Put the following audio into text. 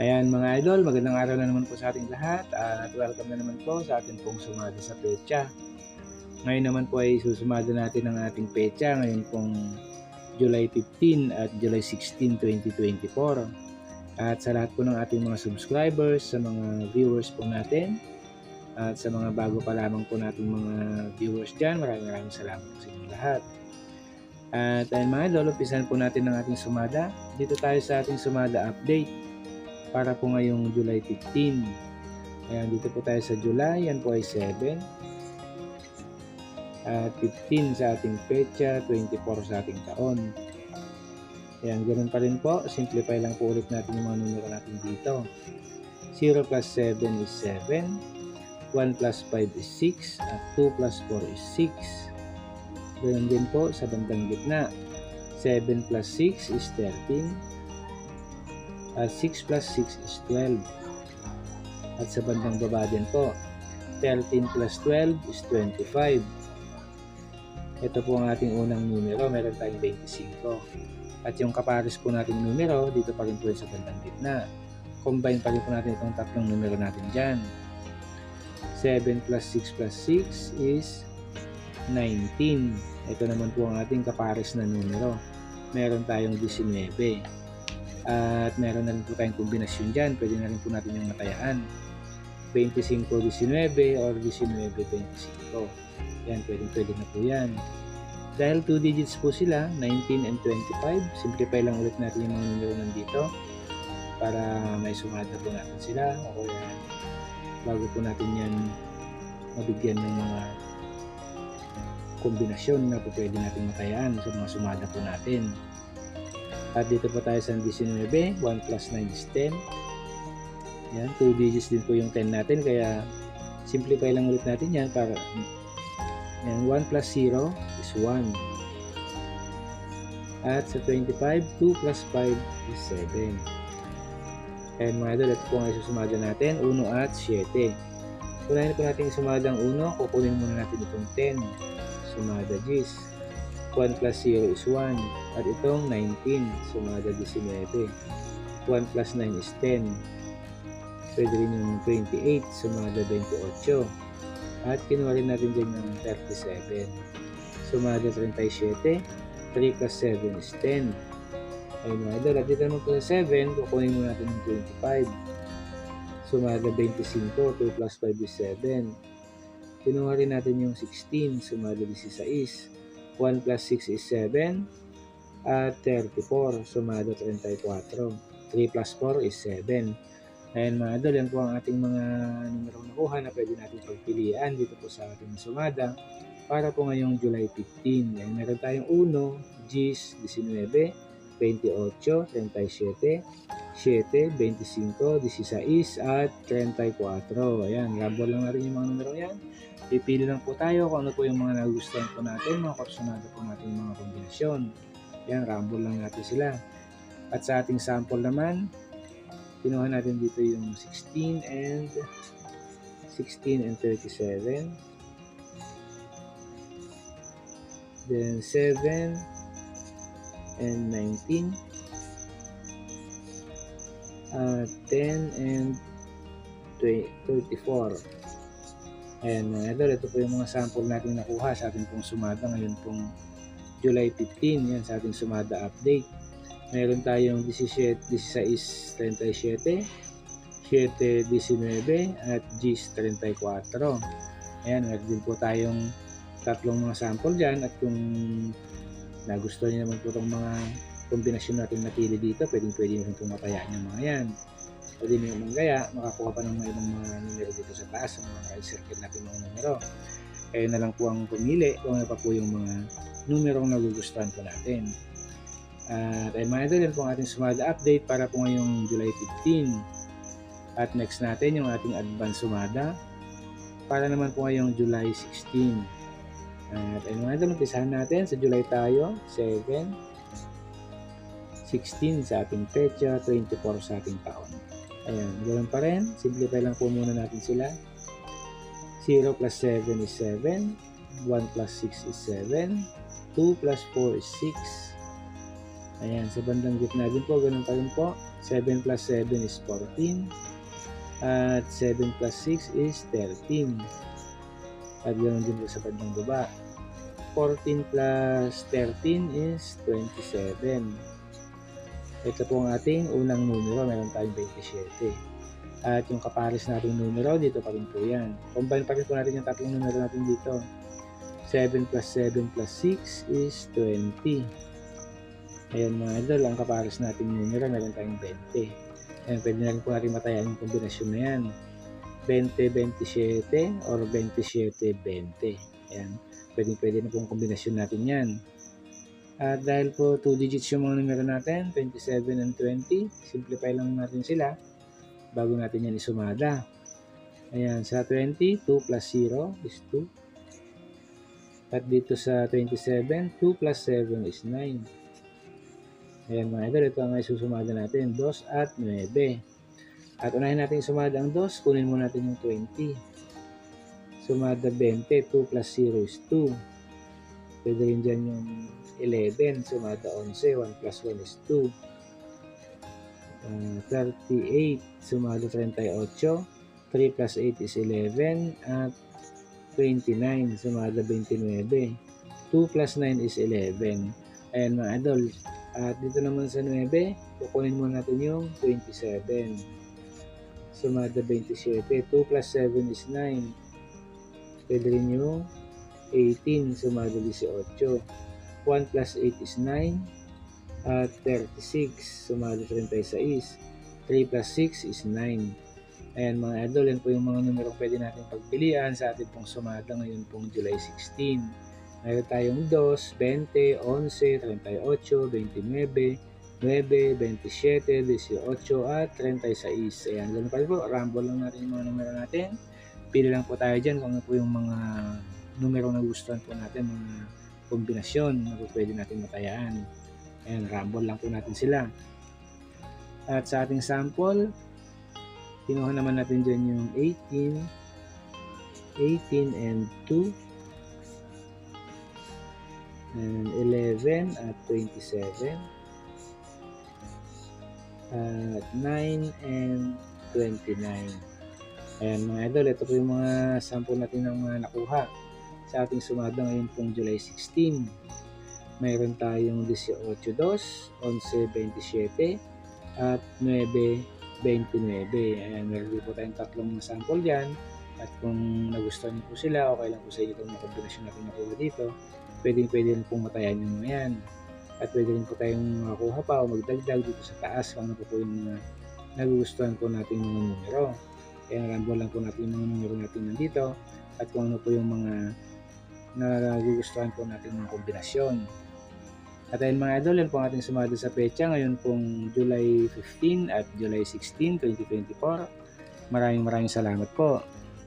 Ayan mga idol, magandang araw na naman po sa ating lahat at welcome na naman po sa ating pong sumada sa pecha. Ngayon naman po ay susumada natin ang ating pecha ngayon pong July 15 at July 16, 2024. At sa lahat po ng ating mga subscribers, sa mga viewers po natin, at sa mga bago pa lamang po nating mga viewers dyan, maraming maraming salamat sa inyong lahat. At ayun mga idol, umpisahan po natin ang ating sumada. Dito tayo sa ating sumada update para po ngayong July 15. Ayan, dito po tayo sa July, yan po ay 7. At 15 sa ating pecha, 24 sa ating taon. Ayan, ganun pa rin po. Simplify lang po ulit natin yung mga numero natin dito. 0 plus 7 is 7. 1 plus 5 is 6. At 2 plus 4 is 6. Ganun din po sa bandang gitna. 7 plus 6 is 13. At 6 plus 6 is 12. At sa bandang baba din po, 13 plus 12 is 25. Ito po ang ating unang numero, meron tayong 25. At yung kapares po nating numero, dito pa rin po sa bandang gitna. Combine pa rin po natin itong tatlong numero natin dyan. 7 plus 6 plus 6 is 19. Ito naman po ang ating kapares na numero. Meron tayong 19. At meron na rin po tayong kombinasyon dyan. Pwede na rin po natin yung matayaan. 25-19 or 19-25. Yan, pwede, pwede na po yan. Dahil 2 digits po sila, 19 and 25, simplify lang ulit natin yung mga numero nandito para may sumada po natin sila o kaya bago po natin yan mabigyan ng mga kombinasyon na po pwede natin matayaan sa mga sumada po natin. At dito po tayo sa 19, 1 plus 9 is 10. Yan, 2 digits din po yung 10 natin kaya simplify lang ulit natin yan para yan, 1 plus 0 is 1. At sa 25, 2 plus 5 is 7. And mga idol, ito po ang isusumada natin, 1 at 7. Kunahin po natin sumada ang 1, kukunin muna natin itong 10. Sumada 10. 1 plus 0 is 1. At itong 19, sumada 19. 1 plus 9 is 10. Pwede rin yung 28, sumada 28. At kinuha rin natin dyan ng 37. Sumada 37. 3 plus 7 is 10. Ayun mga idol. At dito naman sa 7, kukunin mo natin ng 25. Sumada 25. 2 plus 5 is 7. Kinuha rin natin yung 16. Sumada 16. 1 plus 6 is 7. At 34. Sumada 34. 3 plus 4 is 7. Ayan mga idol, yan po ang ating mga numero nakuha na pwede natin pagpilian dito po sa ating sumada para po ngayong July 15. Ayan, meron tayong 1, Gis, 19, 28, 37, 7, 25, 16, at 34. Ayan, rambol lang natin yung mga numero yan. Pipili lang po tayo kung ano po yung mga nagustuhan po natin, mga kursunado po natin yung mga kombinasyon. Ayan, rambol lang natin sila. At sa ating sample naman, kinuha natin dito yung 16 and 16 and 37 then 7 and 19 uh, 10 and 34 ayan mga idol ito po yung mga sample natin nakuha sa ating pong sumada ngayon pong July 15 yan sa ating sumada update meron tayong 17, 16, 37, 7, 19, at G's 34. Ayan, meron din po tayong tatlong mga sample dyan at kung nagustuhan niyo naman po itong mga kombinasyon natin napili dito, pwedeng pwede nyo itong mapayaan yung mga yan. Pwede nyo manggaya, makakuha pa ng ibang mga numero dito sa taas, ang mga circle natin mga numero. Kaya na lang po ang pumili kung ano pa po yung mga numerong nagugustuhan po natin. At ay mga idol, yan po ang ating sumada update para po ngayong July 15. At next natin yung ating advance sumada para naman po ngayong July 16. At ay mga idol, umpisahan natin sa July tayo, 7, 16 sa ating pecha, 24 sa ating taon. Ayan, ganoon pa rin. Simplify lang po muna natin sila. 0 plus 7 is 7. 1 plus 6 is 7. 2 plus 4 is 6. Ayan, sa bandang gitna din po, ganun pa rin po. 7 plus 7 is 14. At 7 plus 6 is 13. At ganoon din po sa bandang baba. 14 plus 13 is 27. Ito po ang ating unang numero. Meron tayong 27. At yung kapares nating numero, dito pa rin po yan. Combine pa rin po natin yung tatlong numero natin dito. 7 plus 7 plus 6 is 20. Ayan mga idol, ang kapares nating numero, meron tayong 20. Ayan, pwede na rin po natin matayan yung kombinasyon na yan. 20-27 or 27-20. Ayan, pwede, pwede na pong kombinasyon natin yan. At dahil po 2 digits yung mga numero natin, 27 and 20, simplify lang natin sila bago natin yan isumada. Ayan, sa 20, 2 plus 0 is 2. At dito sa 27, 2 plus 7 is 9. Ayan mga idol, ito ang isusumada natin, 2 at 9. At unahin natin sumada ang 2, kunin muna natin yung 20. Sumada 20, 2 plus 0 is 2. Pwede rin dyan yung 11, sumada 11, 1 plus 1 is 2. Uh, 38, sumada 38, 3 plus 8 is 11, at 29, sumada 29. 2 plus 9 is 11. Ayan mga idol, at dito naman sa 9, kukunin muna natin yung 27. Sumada 27. 2 plus 7 is 9. Pwede rin yung 18. Sumada 18. 1 plus 8 is 9. At 36. Sumada 36. 3 plus 6 is 9. Ayan mga idol, yan po yung mga numero pwede natin pagpilian sa ating pong sumada ngayon pong July 16. Meron tayong 2, 20, 11, 38, 29, 9, 27, 18, at 36. Ayan, ganun pa rin po. Rumble lang natin yung mga numero natin. Pili lang po tayo dyan kung ano po yung mga numero na gustuhan po natin, mga kombinasyon na pwede natin matayaan. Ayan, rumble lang po natin sila. At sa ating sample, kinuha naman natin dyan yung 18, 18 and 2, and 11 at 27, at 9 and 29. Ayan mga idol, ito po yung mga sample natin ng mga nakuha sa ating sumada ngayon pong July 16. Mayroon tayong 18.2, 11.27, at 9.29. Ayan, meron po tayong tatlong sample dyan. At kung nagustuhan niyo po sila, okay lang po sa inyo itong kombinasyon natin nakuha dito. Pwedeng pwede rin pong matayan mga yan. At pwede rin po tayong makakuha pa o magdagdag dito sa taas kung ano po po yung nagugustuhan po natin mga numero. Kaya rambo lang po natin yung mga numero natin nandito at kung ano po yung mga nagugustuhan po natin mga kombinasyon. At ayun mga idol, yan po ang ating sumado sa pecha ngayon pong July 15 at July 16, 2024. Maraming maraming salamat po.